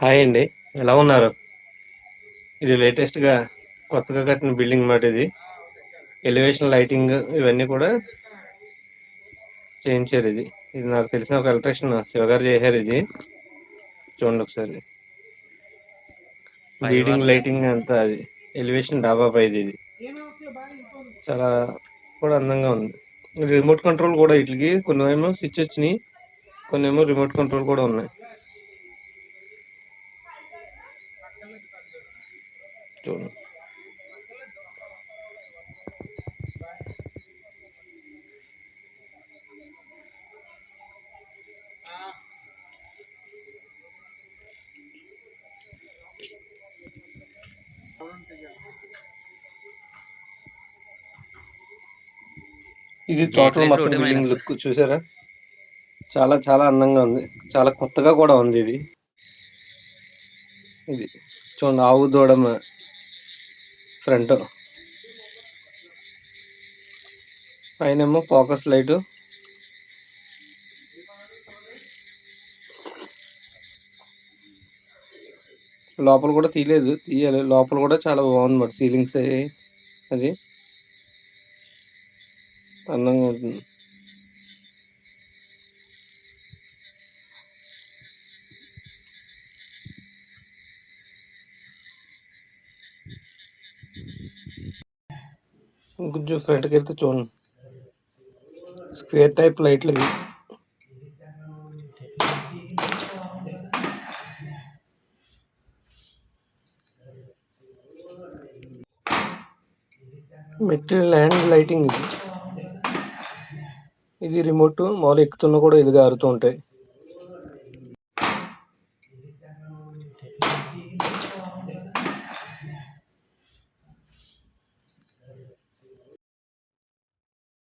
Hi అండి. ఎలా ఉన్నారు? ఇది లేటెస్ట్గా కొత్తగా కట్టిన బిల్డింగ్ మాట ఇది. ఎలివేషన్ లైటింగ్ ఇవన్నీ కూడా చేయించారు ఇది. ఇది నాకు తెలిసిన ఒక ఎలక్ట్రీషియన్ శివగారు చేశారు ఇది. చూడండి ఒకసారి. లీడింగ్ లైటింగ్ అంతా అది. ఎలివేషన్ డాబా పైది ఇది. చాలా కూడా అందంగా ఉంది. రిమోట్ కంట్రోల్ కూడా వీటికి కొన్ని ఏమో స్విచ్ వచ్చినాయి. కొన్ని ఏమో రిమోట్ కంట్రోల్ కూడా ఉన్నాయి. చూడండి. ఇది టోటల్ మొత్తం బిల్డింగ్. లుక్ చూసారా? చాలా చాలా అందంగా ఉంది. చాలా కొత్తగా కూడా ఉంది ఇది. ఇది చూడండి ఆవు దూడమ ఫ్రంట్. పైన ఏమో ఫోకస్ లైట్. లోపల కూడా తీయలేదు తీయాలి. లోపల కూడా చాలా బాగుంది మరి సీలింగ్స్ అది. అందంగా ఉంటుంది. కొంచెం ఫ్రంట్కి వెళ్తే చూడండి. స్క్వేర్ టైప్ లైట్లు ఇవి. మెటీరియల్ ల్యాండ్ లైటింగ్ ఇది. ఇది రిమోట్ మామూలు ఎక్కుతున్నా కూడా ఇది గారుతూ ఉంటాయి.